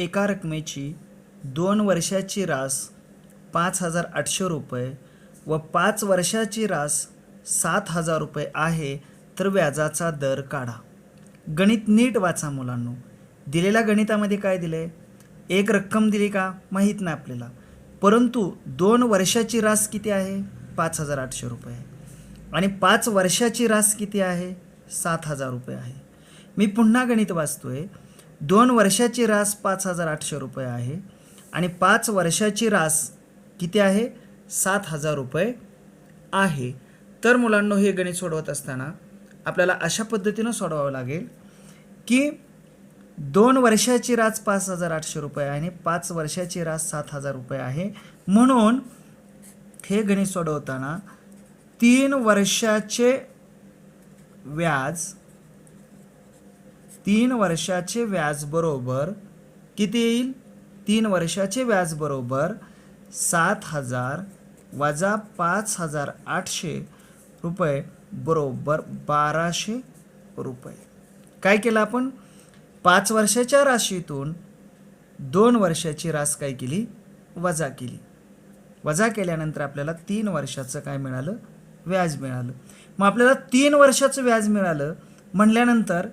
एका रकमेची दोन वर्षाची रास पाच हजार आठशे रुपये व पाच वर्षाची रास सात हजार रुपये आहे तर व्याजाचा दर काढा. गणित नीट वाचा मुलांनो. दिलेल्या गणितामध्ये काय दिले एक रक्कम दिली का? माहीत नाही आपल्याला. परंतु दोन वर्षाची रास किती आहे? पाच हजार आठशे रुपये. आणि पाच वर्षाची रास किती आहे? सात हजार रुपये आहे. मी पुन्हा गणित वाचतो आहे दोन वर्षाची रास पाच हजार आठशे रुपये आहे. आणि पाच वर्षाची रास किती आहे? सात हजार रुपये आहे. तर मुलांनो हे गणित सोडवत असताना आपल्याला अशा पद्धतीनं सोडवावं लागेल की दोन वर्षाची रास पाच हजार आठशे रुपये आहे आणि पाच वर्षाची रास सात हजार रुपये आहे. म्हणून हे गणित सोडवताना तीन वर्षाचे व्याज तीन वर्षाचे व्याज बरोबर किती येईल? तीन वर्षाचे व्याज बरोबर सात हजार वजा पाच हजार आठशे रुपये बरोबर बाराशे रुपये. काय केलं आपण? पाच वर्षाच्या राशीतून दोन वर्षाची रास काय केली? वजा केली. वजा केल्यानंतर आपल्याला तीन वर्षाचं काय मिळालं? व्याज मिळालं. मग आपल्याला तीन वर्षाचं व्याज मिळालं म्हणल्यानंतर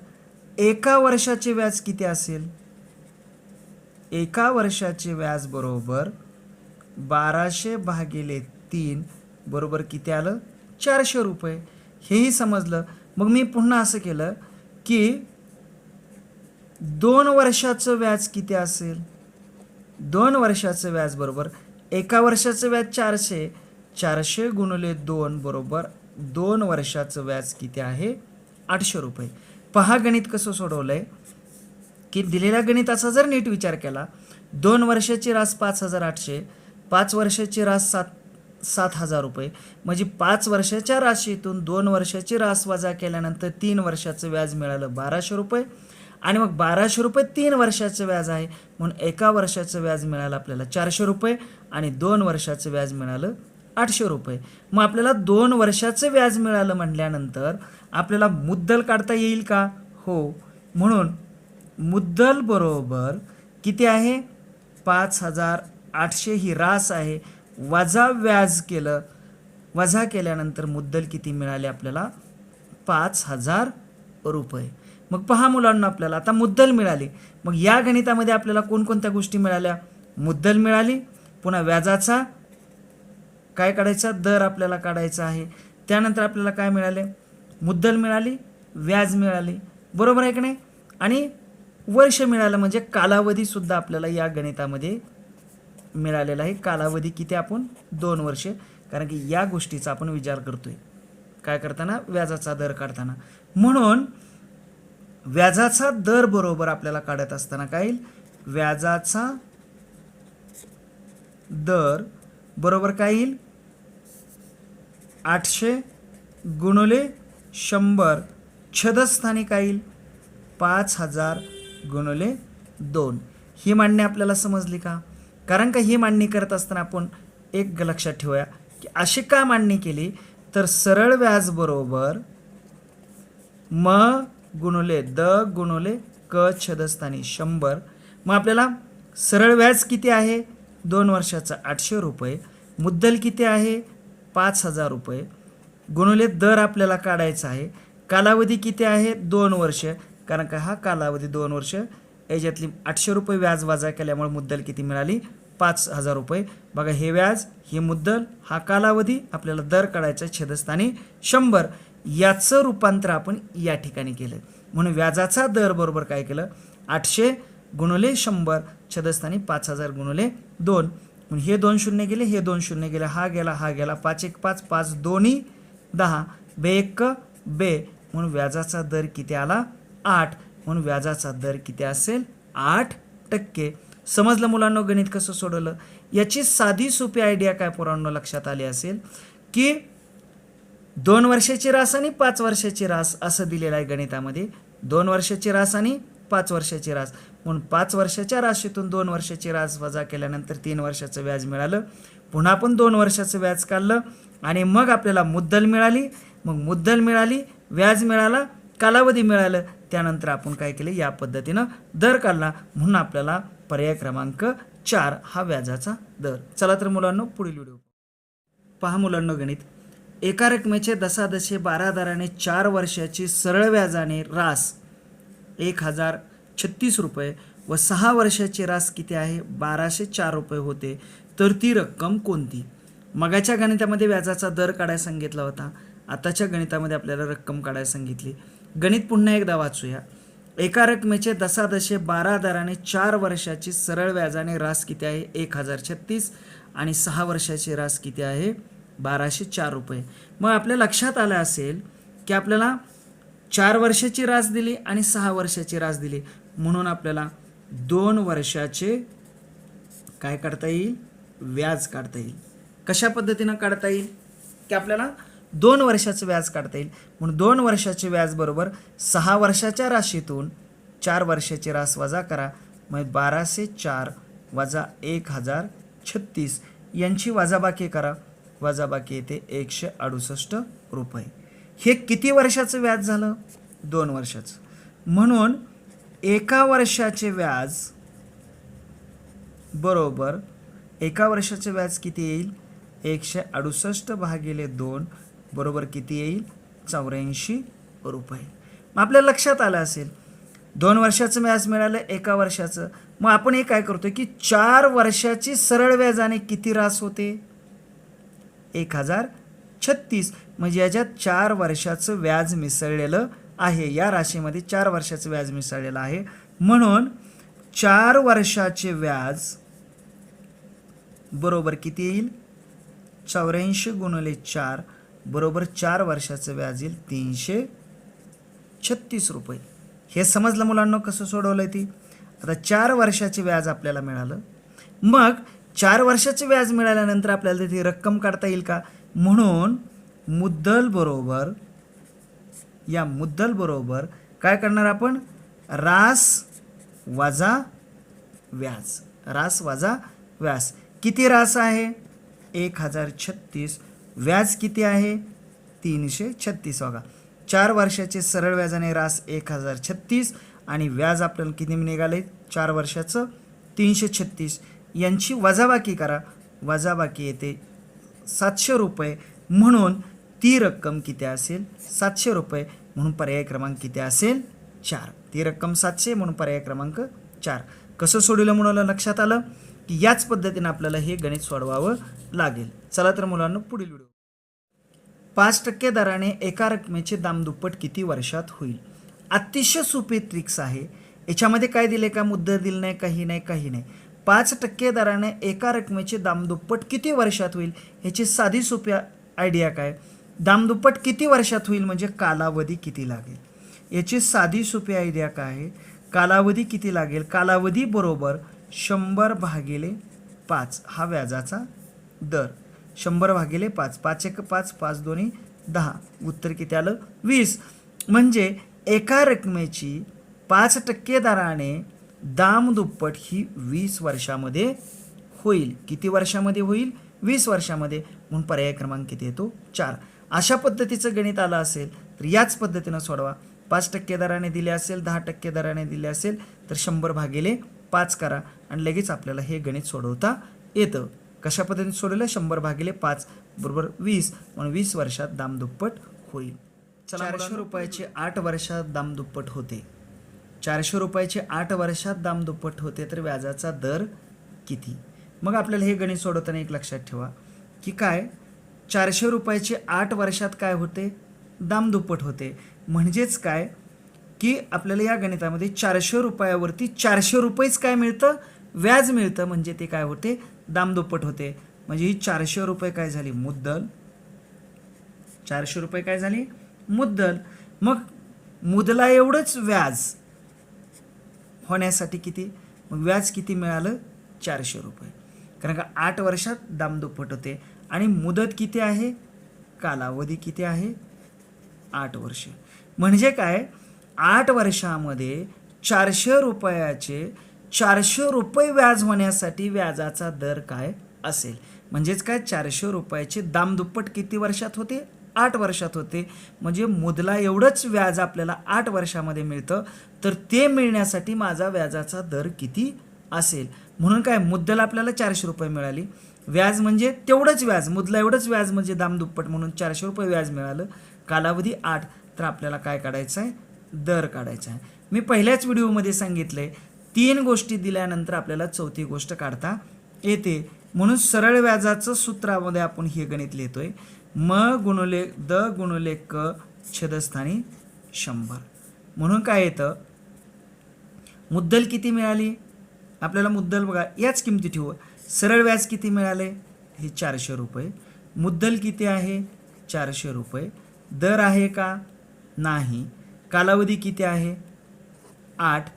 एका वर्षाचे व्याज किती असेल? एका वर्षाचे व्याज बरोबर बाराशे भागिले तीन बरोबर किती आलं? चारशे रुपये. हेही समजलं. मग मी पुन्हा असं केलं की दोन वर्षाचं व्याज किती असेल? दोन वर्षाचं व्याज बरोबर एका वर्षाचं व्याज चारशे. चारशे गुणले दोन बरोबर दोन वर्षाचं व्याज किती आहे? आठशे रुपये. पहा गणित कसं सोडवलं आहे की दिलेल्या गणिताचा जर नीट विचार केला दोन वर्षाची रास पाच हजार आठशे पाच वर्षाची रास सात सात हजार रुपये. म्हणजे पाच वर्षाच्या राशीतून दोन वर्षाची रास वजा केल्यानंतर तीन वर्षाचं व्याज मिळालं बाराशे रुपये. आणि मग बाराशे रुपये तीन वर्षाचं व्याज आहे म्हणून एका वर्षाचं व्याज मिळालं आपल्याला चारशे रुपये आणि दोन वर्षाचं व्याज मिळालं आठशे रुपये. मग आपल्याला दोन वर्षाचं व्याज मिळालं म्हटल्यानंतर आपल्याला मुद्दल काढता येईल का? हो. म्हणून मुद्दल बरोबर किती आहे? पाच हजार आठशे ही रास आहे. वजा व्याज केलं वजा केल्यानंतर मुद्दल किती मिळाले आपल्याला? पाच हजार रुपये. मग पहा मुलांना आपल्याला आता मुद्दल मिळाली. मग या गणितामध्ये आपल्याला कोणकोणत्या गोष्टी मिळाल्या? मुद्दल मिळाली पुन्हा व्याजाचा काय काढायचा? दर आपल्याला काढायचा आहे. त्यानंतर आपल्याला काय मिळाले? मुद्दल मिळाली व्याज मिळाली. बरोबर आहे की नाही? आणि वर्ष मिळालं म्हणजे कालावधीसुद्धा आपल्याला या गणितामध्ये मिळालेला आहे. कालावधी किती आपण? दोन वर्षे. कारण की या गोष्टीचा आपण विचार करतोय. काय करताना? व्याजाचा दर काढताना. म्हणून व्याजाचा दर बरोबर आपल्याला काढत असताना काय येईल? व्याजाचा दर बरोबर काय येईल? आठशे गुणुले शंभर छदस्थानी काय येईल पाच हजार गुणले दोन. ही मांडणी आपल्याला समजली का? कारण का ही मांडणी करत असताना आपण एक लक्षात ठेवूया की अशी का मांडणी केली? तर सरळ व्याज बरोबर म गुणले द गुणले क छदस्थानी शंभर. मग आपल्याला सरळ व्याज किती आहे? दोन वर्षाचं आठशे रुपये. मुद्दल किती आहे? पाच हजार रुपये. गुणुले दर आपल्याला काढायचा आहे. कालावधी किती आहे? दोन वर्ष. कारण का हा कालावधी दोन वर्ष. याच्यातली आठशे रुपये व्याज वाजा केल्यामुळे मुद्दल किती मिळाली? पाच हजार रुपये. बघा हे व्याज हे मुद्दल हा कालावधी आपल्याला दर काढायचा छेदस्थानी शंभर. याचं रूपांतर आपण या ठिकाणी केलं. म्हणून व्याजाचा दर बरोबर काय केलं? आठशे गुणुले शंभर. छदस्थानी पाच हजार गुणुले दोन. हे दोन शून्य गेले हे दोन शून्य गेले हा गेला हा गेला. पाच एक पाच पाच दोन्ही दहा. बे एक बे. म्हणून व्याजाचा दर किती आला? आठ. म्हणून व्याजाचा दर किती असेल? आठ टक्के. समजलं मुलांना गणित कसं सोडवलं? याची साधी सोपी आयडिया काय पोरांनो लक्षात आली असेल? की दोन वर्षाची रास आणि पाच वर्षाची रास असं दिलेलं आहे गणितामध्ये. दोन वर्षाची रास आणि पाच वर्षाची रास. म्हणून पाच वर्षाच्या राशीतून दोन वर्षाची रास वजा केल्यानंतर तीन वर्षाचं व्याज मिळालं. पुन्हा पण दोन वर्षाचं व्याज काढलं आणि मग आपल्याला मुद्दल मिळाली. मग मुद्दल मिळाली व्याज मिळाला कालावधी मिळालं. त्यानंतर आपण काय केलं? या पद्धतीनं दर काढला. म्हणून आपल्याला पर्याय क्रमांक चार हा व्याजाचा दर. चला तर मुलांनो पुढील व्हिडिओ पहा. मुलांनो गणित. एका रकमेचे दसादशे बारा दराने चार वर्षाची सरळ व्याजाने रास एक हजार छत्तीस रुपये व सहा वर्षाची रास किती आहे? बाराशे चार रुपये होते. तर ती रक्कम कोणती? मगाच्या गणितामध्ये व्याजाचा दर काढायला सांगितला होता. आताच्या गणितामध्ये आपल्याला रक्कम काढायला सांगितली. गणित पुन्हा एकदा वाचूया. एका रकमेचे दसादशे बारा दराने चार वर्षाची सरळ व्याजाने रास किती आहे? एक हजार छत्तीस आणि सहा वर्षाची रास किती आहे? बाराशे चार रुपये. मग आपल्या लक्षात आलं असेल की आपल्याला चार वर्षाची रास दिली आणि सहा वर्षाची रास दिली. म्हणून आपल्याला दोन वर्षाचे काय करता येईल? व्याज काढता येईल. कशा पद्धतीनं काढता येईल? की आपल्याला दोन वर्षाचं व्याज काढता येईल. म्हणून दोन वर्षाचे व्याज बरोबर सहा वर्षाच्या राशीतून चार वर्षाची रास वजा करा. मग बाराशे चार वजा एक हजार छत्तीस यांची वजाबाकी करा. वजाबाकी येते एकशे अडुसष्ट रुपये. हे किती वर्षाचं व्याज झालं? दोन वर्षाचं. म्हणून एका वर्षाचे व्याज बरोबर एका वर्षाचे व्याज किती येईल? एकशे अडुसष्ट भागिले दोन बरोबर किती येईल? चौऱ्याऐंशी रुपये. मग आपल्या लक्षात आलं असेल दोन वर्षाचं व्याज मिळालं एका वर्षाचं. मग आपण हे काय करतो की चार वर्षाची सरळ व्याजाने किती रास होते? एक हजार छत्तीस. म्हणजे याच्यात चार वर्षाचं व्याज मिसळलेलं आहे. या राशीमध्ये चार वर्षाचं व्याज मिसळलेलं आहे. म्हणून चार वर्षाचे व्याज बरोबर किती येईल? चौऱ्याऐंशी गुणले चार बरोबर चार वर्षाचं व्याज येईल तीनशे छत्तीस रुपये. हे समजलं मुलांना कसं सोडवलं ती? आता चार वर्षाचे व्याज आपल्याला मिळालं. मग चार वर्षाचे व्याज मिळाल्यानंतर आपल्याला ती रक्कम काढता येईल का? म्हणून मुद्दल बरोबर या मुद्दल बरोबर काय करणार आपण? रास वजा व्याज. रास वजा व्याज. किती रास आहे? एक हजार छत्तीस. व्याज किती आहे? तीनशे छत्तीस. बघा चार वर्षाचे सरळ व्याजाने रास एक हजार छत्तीस आणि व्याज आपल्याला किती निघाले? चार वर्षाचं तीनशे छत्तीस. यांची वजाबाकी करा. वजाबाकी येते सातशे रुपये. म्हणून ती रक्कम किती असेल? सातशे रुपये. म्हणून पर्याय क्रमांक किती असेल? चार. ती रक्कम सातशे म्हणून पर्याय क्रमांक चार. कसं सोडवलं म्हणून लक्षात आलं? की याच पद्धतीनं आपल्याला हे गणित सोडवावं लागेल. चला तर मुलांना पुढील व्हिडिओ पाच टक्के दराने एका रकमेचे दामदुप्पट किती वर्षात होईल? अतिशय सोपी ट्रिक्स आहे. याच्यामध्ये काय दिले का? मुद्दा दिलं नाही काही नाही काही नाही. पाच टक्के दराने एका रकमेचे दामदुप्पट किती वर्षात होईल? ह्याची साधी सोपी आयडिया काय? दामदुप्पट किती वर्षात होईल? म्हणजे कालावधी किती लागेल? याची साधी सोपी आयडिया काय? आहे कालावधी किती लागेल? कालावधी बरोबर शंभर भागिले पाच हा व्याजाचा दर. शंभर भागिले पाच पाच एक पाच पाच दोन्ही दहा. उत्तर किती आलं? वीस. म्हणजे एका रकमेची पाच टक्के दराने दाम दुप्पट ही वीस वर्षामध्ये होईल. किती वर्षामध्ये होईल? वीस वर्षामध्ये. म्हणून पर्याय क्रमांक किती येतो? चार. अशा पद्धतीचं गणित आलं असेल तर याच पद्धतीनं सोडवा. पाच टक्के दराने दिले असेल दहा टक्के दराने दिले असेल तर शंभर भागिले पाच करा. आणि लगेच आपल्याला हे गणित सोडवता येतं. कशा पद्धतीने सोडवलं? शंभर भागिले पाच बरोबर वीस. म्हणून वीस वर्षात दामदुप्पट होईल. चारशे रुपयाचे आठ वर्षात दामदुप्पट होते. चारशे रुपयाचे आठ वर्षात दामदुप्पट होते तर व्याजाचा दर किती? मग आपल्याला हे गणित सोडवताना एक लक्षात ठेवा की काय? चारशे रुपयाचे आठ वर्षात काय होते? दामदुप्पट होते. म्हणजेच काय? की आपल्याला या गणितामध्ये चारशे रुपयावरती चारशे रुपयेच काय मिळतं? व्याज मिळतं म्हणजे ते काय होते? दामदुप्पट होते. म्हणजे ही चारशे रुपये काय झाली? मुद्दल. चारशे रुपये काय झाली? मुद्दल. मग मुदला एवढंच व्याज होण्यासाठी किती? मग व्याज किती मिळालं? चारशे रुपये. कारण का आठ वर्षात दामदुप्पट होते. आणि मुदत किती आहे? कालावधी किती आहे? आठ वर्ष. म्हणजे काय? आठ वर्षामध्ये चारशे रुपयाचे चारशे रुपये व्याज होण्यासाठी व्याजाचा दर काय असेल? म्हणजेच काय चारशे रुपयाचे दामदुप्पट किती वर्षात होते? आठ वर्षात होते. म्हणजे मुदला एवढंच व्याज आपल्याला आठ वर्षामध्ये मिळतं. तर ते मिळण्यासाठी माझा व्याजाचा दर किती असेल? म्हणून काय मुद्दल आपल्याला चारशे रुपये मिळाली. व्याज म्हणजे तेवढंच व्याज मुदला एवढंच व्याज म्हणजे दामदुप्पट म्हणून चारशे रुपये व्याज मिळालं. कालावधी आठ तर आपल्याला काय काढायचं आहे? दर काढायचा आहे. मी पहिल्याच व्हिडिओमध्ये सांगितलं आहे तीन गोष्टी दिल्यानंतर आपल्याला चौथी गोष्ट काढता येते. म्हणून सरळ व्याजाचं सूत्रामध्ये आपण हे गणित लिहितो आहे म गुणुले द गुणुले क छेदस्थानी शंभर. म्हणून काय येतं? मुद्दल किती मिळाली? आपल्याला मुद्दल बघा याच किमती ठेवू. सरळ व्याज किती मिळाले? हे चारशे रुपये. मुद्दल किती आहे? चारशे रुपये. दर आहे का? नाही. कालावधी किती आहे? आठ.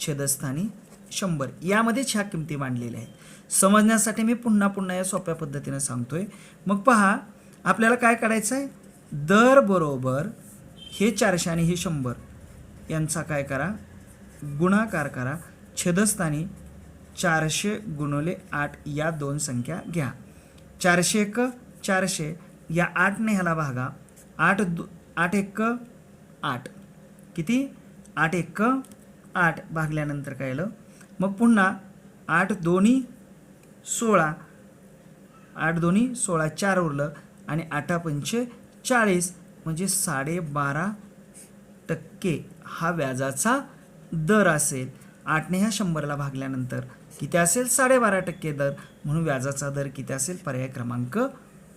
छेदस्थानी शंभर. यामध्येच ह्या किमती मांडलेल्या आहेत. समजण्यासाठी मी पुन्हा पुन्हा या सोप्या पद्धतीनं सांगतोय. मग पहा आपल्याला काय काढायचं आहे दर बरोबर हे चारशे आणि हे शंभर. यांचा काय करा? गुणाकार करा. छेदस्थानी चारशे गुणवले आठ या दोन संख्या घ्या. चारशे एक चारशे. या आठने ह्याला भागा. आठ दु आठ एक आठ. किती? आठ एक आठ भागल्यानंतर काय आलं मग पुन्हा आठ दोन्ही सोळा आठ दोन्ही सोळा चार उरलं आणि आठा पंचे चाळीस म्हणजे साडेबारा टक्के हा व्याजाचा दर असेल. आठने ह्या शंभरला भागल्यानंतर किती असेल? साडेबारा टक्के दर. म्हणून व्याजाचा दर किती असेल? पर्याय क्रमांक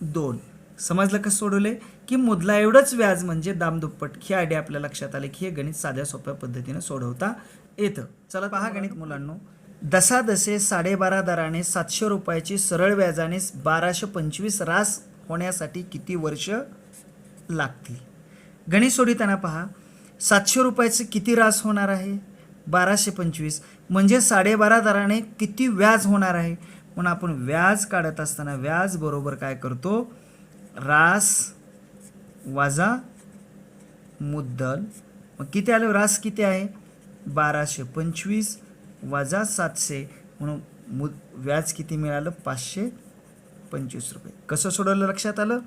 दोन. समजलं कसं सोडवले की मुदला एवढंच व्याज म्हणजे दामदुप्पट ही आयडिया आपल्या लक्षात आले की हे गणित साध्या सोप्या पद्धतीनं सोडवता येतं. चला पहा गणित मुलांनो. दसा दसे साडेबारा दराने सातशे रुपयाची सरळ व्याजाने बाराशे पंचवीस रास होण्यासाठी किती वर्ष लागतील? गणित सोडताना पहा. सातशे रुपयाचे किती रास होणार आहे? बाराशे पंचवीस. म्हणजे साडेबारा दराने किती व्याज होणार आहे? म्हणून आपण व्याज काढत असताना व्याज बरोबर काय करतो? रास वाजा मुद्दल. मग किती आलं? रास किती आहे? बाराशे पंचवीस वजा सातशे. म्हणून मु व्याज किती मिळालं? पाचशे पंचवीस रुपये. कसं सोडवलं? लक्षात आलं?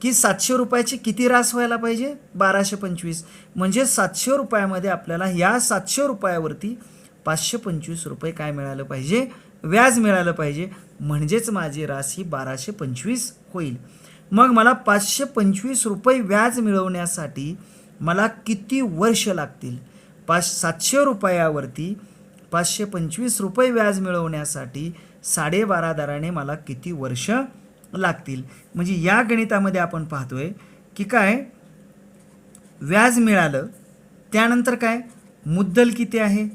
की सातशे रुपयाची किती रास व्हायला पाहिजे? बाराशे पंचवीस. म्हणजे सातशे रुपयामध्ये आपल्याला या सातशे रुपयावरती पाचशे पंचवीस रुपये काय मिळालं पाहिजे? व्याज मिळालं पाहिजे. म्हणजेच माझी रास ही बाराशे पंचवीस होईल. मग मला पाचशे पंचवीस रुपये व्याज मिळवण्यासाठी मला किती वर्ष लागतील? पाच सातशे रुपयावरती पाचशे पंचवीस रुपये व्याज मिळवण्यासाठी साडेबारा दराने मला किती वर्ष लागतील? म्हणजे या गणितामध्ये आपण पाहतोय की काय? व्याज मिळालं त्यानंतर काय? मुद्दल किती आहे?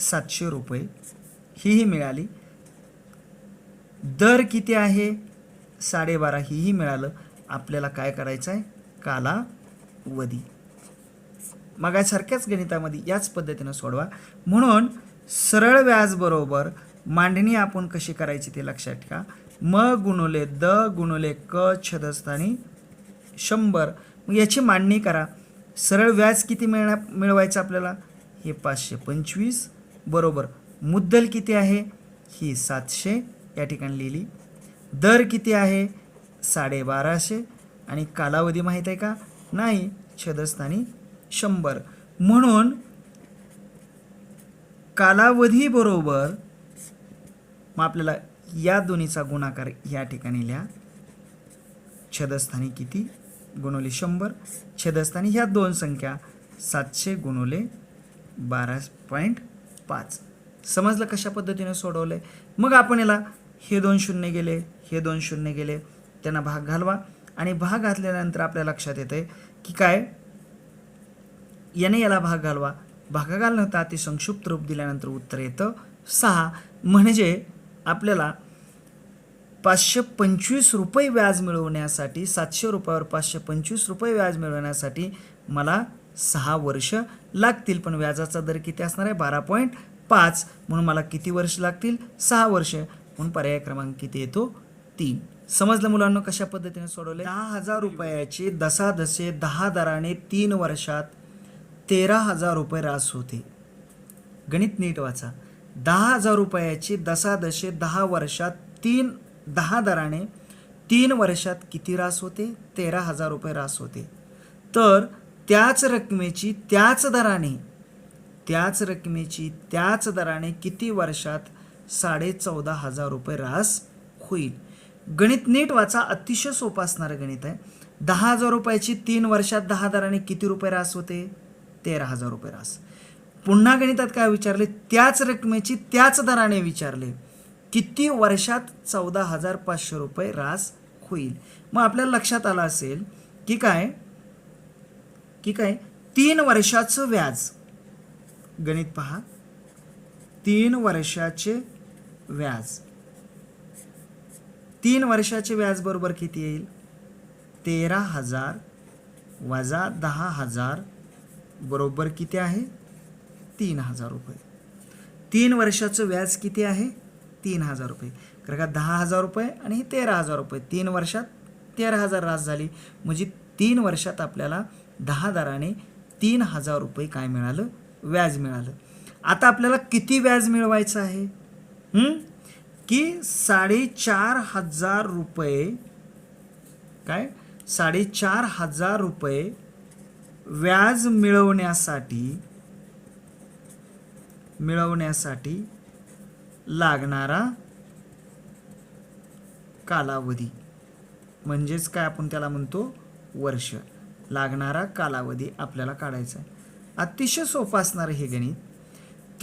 सातशे रुपये. हीही मिळाली. दर किती आहे? साडेबारा हेही मिळालं. आपल्याला काय करायचं आहे कालावधी. मगासारख्याच गणितामध्ये याच पद्धतीनं सोडवा. म्हणून सरळ व्याजबरोबर मांडणी आपण कशी करायची ते लक्षात ठेवा. म गुणुले द गुणुले क छदस्थानी शंभर. मग याची मांडणी करा. सरळ व्याज किती मिळण्या मिळवायचं आपल्याला? हे पाचशे पंचवीस बरोबर. मुद्दल किती आहे? ही सातशे. या ठिकाणी लिहिली. दर किती आहे? साडेबाराशे. आणि कालावधी माहीत आहे का? नाही. छदस्थानी शंभर. म्हणून कालावधी बरोबर मग आपल्याला या दोन्हीचा गुणाकार या ठिकाणी लिहा. छदस्थानी किती? गुणवले शंभर. छदस्थानी ह्या दोन संख्या सातशे गुणवले बारा पॉईंट पाच. समजलं कशा पद्धतीने सोडवलं आहे मग आपण याला हे दोन शून्य गेले हे दोन शून्य गेले. त्यांना भाग घालवा. आणि भाग घातल्यानंतर आपल्या लक्षात येतं आहे की काय? याने याला भाग घालवा. भागा घालण्यात ते संक्षिप्त रूप दिल्यानंतर उत्तर येतं सहा. म्हणजे आपल्याला पाचशे पंचवीस रुपये व्याज मिळवण्यासाठी सातशे रुपयावर पाचशे पंचवीस रुपये व्याज मिळवण्यासाठी मला सहा वर्ष लागतील. पण व्याजाचा दर किती असणार आहे? बारा पॉईंट पाच. म्हणून मला किती वर्ष लागतील? सहा वर्ष. म्हणून पर्याय क्रमांक किती येतो तीन. समजलं मुलांना कशा पद्धतीने सोडवले? दहा हजार रुपयाचे दसादसे दहा दराने तीन वर्षात तेरा हजार रुपये रास होते. गणित नीट वाचा. दहा हजार रुपयाची दसादशे दहा वर्षात तीन दहा दराने तीन वर्षात किती रास होते? तेरा हजार रुपये रास होते. तर त्याच रकमेची त्याच दराने त्याच रकमेची त्याच दराने किती वर्षात साडे चौदा हजार रुपये रास होईल. गणित नीट वाचा अतिशय सोपं असणारं गणित आहे. दहा हजार रुपयाची तीन वर्षात दहा दराने किती रुपये रास होते? तेरा हजार रुपये रास पुन्हा गणितात काय विचारले? त्याच रकमेची त्याच दराने विचारले. किती वर्षात चौदा हजार पाचशे रुपये रास होईल? मग आपल्याला लक्षात आलं असेल की काय? की काय? तीन वर्षाचं व्याज. गणित पहा. तीन वर्षाचे व्याज. तीन वर्षाचे व्याज बरोबर किती येईल? तेरा हजार वजा दहा हजार बरोबर किती आहे? तीन हजार रुपये. तीन वर्षाचं व्याज किती आहे? तीन हजार रुपये. कारण का दहा हजार रुपये आणि हे तेरा हजार रुपये. तीन वर्षात तेरा हजार रास झाली. म्हणजे तीन वर्षात आपल्याला दहा दराने तीन हजार रुपये काय मिळालं? व्याज मिळालं. आता आपल्याला किती व्याज मिळवायचं आहे? की साडेचार हजार रुपये काय? साडेचार हजार रुपये व्याज मिळवण्यासाठी मिळवण्यासाठी लागणारा कालावधी. म्हणजेच काय आपण त्याला म्हणतो? वर्ष. लागणारा कालावधी आपल्याला काढायचा आहे. अतिशय सोपं असणारं हे गणित.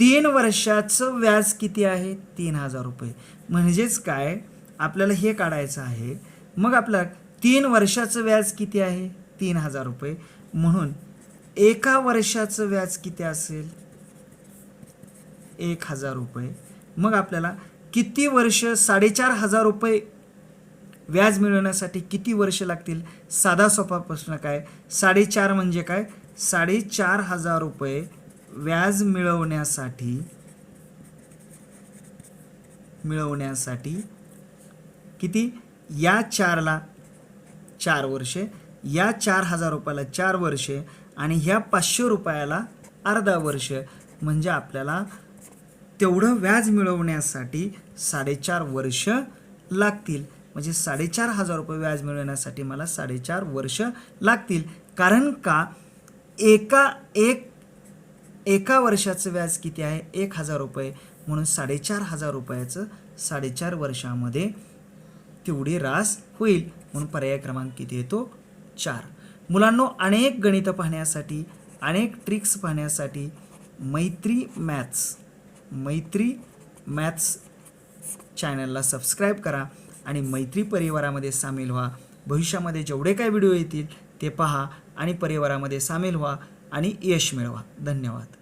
तीन वर्षाचं व्याज किती आहे? तीन हजार रुपये. म्हणजेच काय? आपल्याला हे काढायचं आहे. मग आपल्या तीन वर्षाचं व्याज किती आहे? तीन हजार रुपये. म्हणून एका वर्षाचं व्याज किती असेल? एक हजार रुपये. मग आपल्याला किती वर्ष साडेचार हजार रुपये व्याज मिळवण्यासाठी किती वर्ष लागतील? साधा सोपा प्रश्न काय? साडेचार म्हणजे काय? साडेचार हजार रुपये व्याज मिळवण्यासाठी मिळवण्यासाठी किती? या चारला चार वर्षे या चार हजार रुपयाला चार वर्षे आणि ह्या पाचशे रुपयाला अर्धा वर्ष. म्हणजे आपल्याला तेवढं व्याज मिळवण्यासाठी साडेचार वर्ष लागतील. म्हणजे साडेचार हजार रुपये व्याज मिळवण्यासाठी मला साडेचार वर्ष लागतील. कारण का? एका एक एका वर्षाचं व्याज किती आहे? एक हजार रुपये. म्हणून साडेचार हजार रुपयाचं साडेचार वर्षामध्ये तेवढी रास होईल. म्हणून पर्याय क्रमांक किती येतो? चार. मुलांनो अनेक गणितं पाहण्यासाठी अनेक ट्रिक्स पाहण्यासाठी मैत्री मॅथ्स मैत्री मॅथ्स चॅनलला सबस्क्राईब करा आणि मैत्री परिवारामध्ये सामील व्हा. भविष्यामध्ये जेवढे काही व्हिडिओ येतील ते पहा आणि परिवारामध्ये सामील व्हा. आणि यश मिळवा. धन्यवाद.